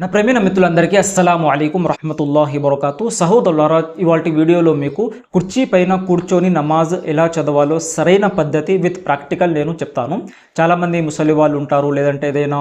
నా ప్రేమైన మిత్రులందరికీ అస్సలాము అయికం రహమతుల్లాహి వరకాతు సహోదరులారా ఇవాళ వీడియోలో మీకు కుర్చీ పైన కూర్చొని నమాజ్ ఎలా చదవాలో సరైన పద్ధతి విత్ ప్రాక్టికల్ నేను చెప్తాను. చాలామంది ముసలి వాళ్ళు ఉంటారు లేదంటే ఏదైనా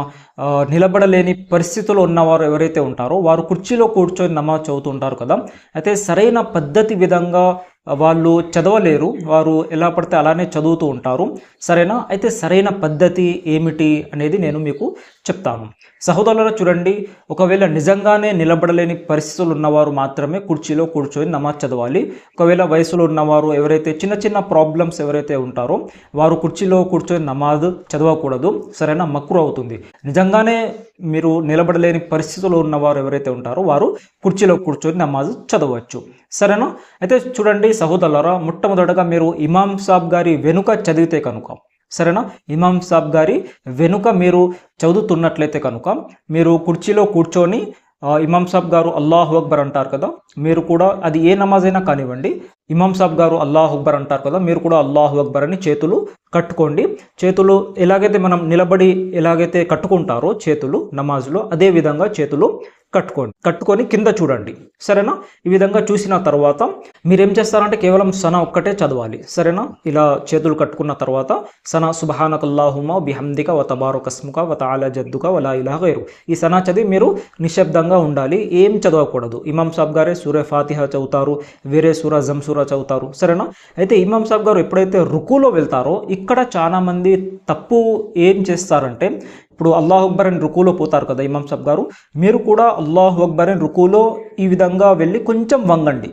నిలబడలేని పరిస్థితుల్లో ఉన్నవారు ఎవరైతే ఉంటారో వారు కుర్చీలో కూర్చొని నమాజ్ చదువుతుంటారు కదా. అయితే సరైన పద్ధతి విధంగా వాళ్ళు చదవలేరు. వారు ఎలా పడితే అలానే చదువుతూ ఉంటారు. సరేనా? అయితే సరైన పద్ధతి ఏమిటి అనేది నేను మీకు చెప్తాను. సహోదరులు చూడండి. ఒకవేళ నిజంగానే నిలబడలేని పరిస్థితులు ఉన్నవారు మాత్రమే కుర్చీలో కూర్చొని నమాజ్ చదవాలి. ఒకవేళ వయసులో ఉన్నవారు ఎవరైతే చిన్న చిన్న ప్రాబ్లమ్స్ ఎవరైతే ఉంటారో వారు కుర్చీలో కూర్చొని నమాజ్ చదవకూడదు. సరైన? మక్కువ అవుతుంది. నిజంగానే మీరు నిలబడలేని పరిస్థితుల్లో ఉన్నవారు ఎవరైతే ఉంటారో వారు కుర్చీలో కూర్చొని నమాజ్ చదవచ్చు. సరేనా? అయితే చూడండి. సహోదరులారా మొట్టమొదటగా మీరు ఇమాం సాబ్ గారి వెనుక చదివితే కనుక సరేనా? ఇమాం సాబ్ గారి వెనుక మీరు చదువుతున్నట్లయితే కనుక మీరు కుర్చీలో కూర్చొని ఇమాం సాబ్ గారు అల్లాహు అక్బర్ అంటారు కదా మీరు కూడా అది ఏ నమాజ్ అయినా కానివ్వండి ఇమాం సాబ్ గారు అల్లాహ్ అక్బర్ అంటారు కదా మీరు కూడా అల్లాహు అక్బర్ అని చేతులు కట్టుకోండి. చేతులు ఎలాగైతే మనం నిలబడి ఎలాగైతే కట్టుకుంటారో చేతులు నమాజ్లో అదే విధంగా చేతులు కట్టుకోండి. కట్టుకొని కింద చూడండి. సరేనా? ఈ విధంగా చూసిన తర్వాత మీరు ఏం చేస్తారంటే కేవలం సన ఒక్కటే చదవాలి. సరేనా? ఇలా చేతులు కట్టుకున్న తర్వాత సన సుబహానకల్లాహుమా బిహందిక వ తబారుకస్ముక వ తాలా జద్దుక వలా ఇలా గైరు. ఈ సనా చదివి మీరు నిశ్శబ్దంగా ఉండాలి. ఏం చదవకూడదు. ఇమాం సాబ్ గారే సూర్య ఫాతిహ చదువుతారు. వేరే సూర జంసూరా చదువుతారు. సరేనా? అయితే ఇమాం సాబ్ గారు ఎప్పుడైతే రుకులో వెళ్తారో ఇక్కడ చాలామంది తప్పు ఏం చేస్తారంటే ఇప్పుడు అల్లాహ్ అక్బర్ అని రుకులో పోతారు కదా ఇమాం సాబ్ గారు. మీరు కూడా అల్లాహ్ అక్బర్ అని రుకులో ఈ విధంగా వెళ్ళి కొంచెం వంగండి.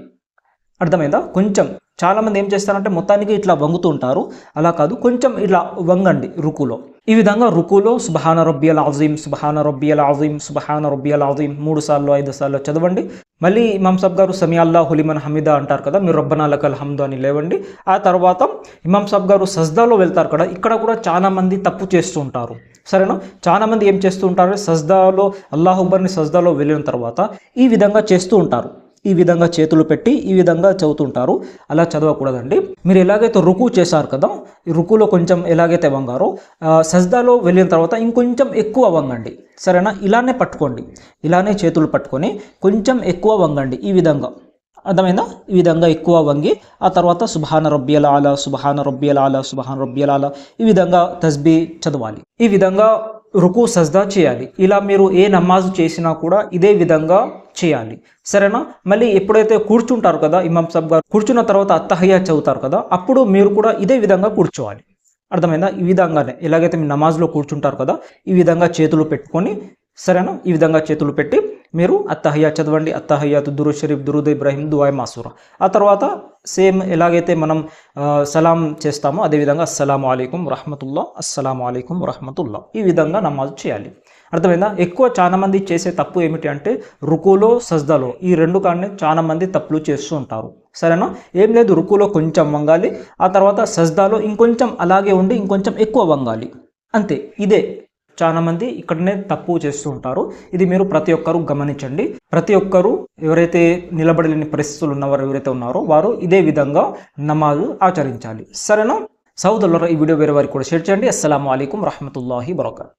అర్థమైందా? కొంచెం. చాలామంది ఏం చేస్తారంటే మొత్తానికి ఇట్లా వంగుతూ ఉంటారు. అలా కాదు కొంచెం ఇట్లా వంగండి రుకులో. ఈ విధంగా రుకులో సుబహాన రబ్బియల్ అజీం సుబహాన రబ్బియల్ అజీం సుబహాన రబ్బియల్ అజీం మూడు సార్లు ఐదు సార్లు చదవండి. మళ్ళీ ఇమాం సాబ్ గారు సమీ హులిమన్ హమీదా అంటారు కదా మీరు రబ్బనా లకల్ హమ్దు అని లేవండి. ఆ తర్వాత ఇమాం సాబ్ గారు సజ్దాలో వెళ్తారు కదా ఇక్కడ కూడా చాలామంది తప్పు చేస్తూ ఉంటారు. సరేనా? చాలామంది ఏం చేస్తూ ఉంటారు? సజ్దాలో అల్లాహుబర్ని సజ్దాలో వెళ్ళిన తర్వాత ఈ విధంగా చేస్తూ ఉంటారు. ఈ విధంగా చేతులు పెట్టి ఈ విధంగా చదువుతుంటారు. అలా చదవకూడదండి. మీరు ఎలాగైతే రుకు చేశారు కదా రుకులో కొంచెం ఎలాగైతే వంగారో సజ్దాలో వెళ్ళిన తర్వాత ఇంకొంచెం ఎక్కువ వంగండి. సరేనా? ఇలానే పట్టుకోండి. ఇలానే చేతులు పట్టుకొని కొంచెం ఎక్కువ వంగండి ఈ విధంగా. అర్థమైందా? ఈ విధంగా ఎక్కువ వంగి ఆ తర్వాత సుభాన రబ్బియల ఆల సుభాన రబ్బియల ఆల సుభాన రబ్బియల ఆల ఈ విధంగా తస్బీ చదవాలి. ఈ విధంగా రుకు సజ్దా చేయాలి. ఇలా మీరు ఏ నమాజ్ చేసినా కూడా ఇదే విధంగా చేయాలి. సరేనా? మళ్ళీ ఎప్పుడైతే కూర్చుంటారు కదా ఇమాం సాబ్ గారు కూర్చున్న తర్వాత అత్తహయ్య చదువుతారు కదా అప్పుడు మీరు కూడా ఇదే విధంగా కూర్చోవాలి. అర్థమైందా? ఈ విధంగానే. ఎలాగైతే మీరు నమాజ్లో కూర్చుంటారు కదా ఈ విధంగా చేతులు పెట్టుకొని సరేనా? ఈ విధంగా చేతులు పెట్టి మీరు అత్తహయ్యా చదవండి. అత్తహయ్యాతు దురు షరీఫ్ దురుద్ ఇబ్రాహిం దువాయ్ మాసూరా. ఆ తర్వాత సేమ్ ఎలాగైతే మనం సలాం చేస్తామో అదేవిధంగా అస్సలాము అలైకుం రహమతుల్లా అస్సలాము అలైకుం రహమతుల్లా. ఈ విధంగా నమాజ్ చేయాలి. అర్థమైందా? ఎక్కువ చాలామంది చేసే తప్పు ఏమిటి అంటే రుకులో సజ్దాలో ఈ రెండు కాడనే చాలామంది తప్పులు చేస్తూ ఉంటారు. సరేనా? ఏం లేదు రుకులో కొంచెం వంగాలి ఆ తర్వాత సజ్దాలో ఇంకొంచెం అలాగే ఉండి ఇంకొంచెం ఎక్కువ వంగాలి. అంతే ఇదే. చాలా మంది ఇక్కడనే తప్పు చేస్తూ ఉంటారు. ఇది మీరు ప్రతి ఒక్కరూ గమనించండి. ప్రతి ఒక్కరూ ఎవరైతే నిలబడలేని పరిస్థితులు ఉన్నవారు ఎవరైతే ఉన్నారో వారు ఇదే విధంగా నమాజు ఆచరించాలి. సరేనా? సౌదల్లో ఈ వీడియో వేరే వారికి కూడా షేర్ చేయండి. అస్సలం అయికం రహమతుల్లాహి వరకాత్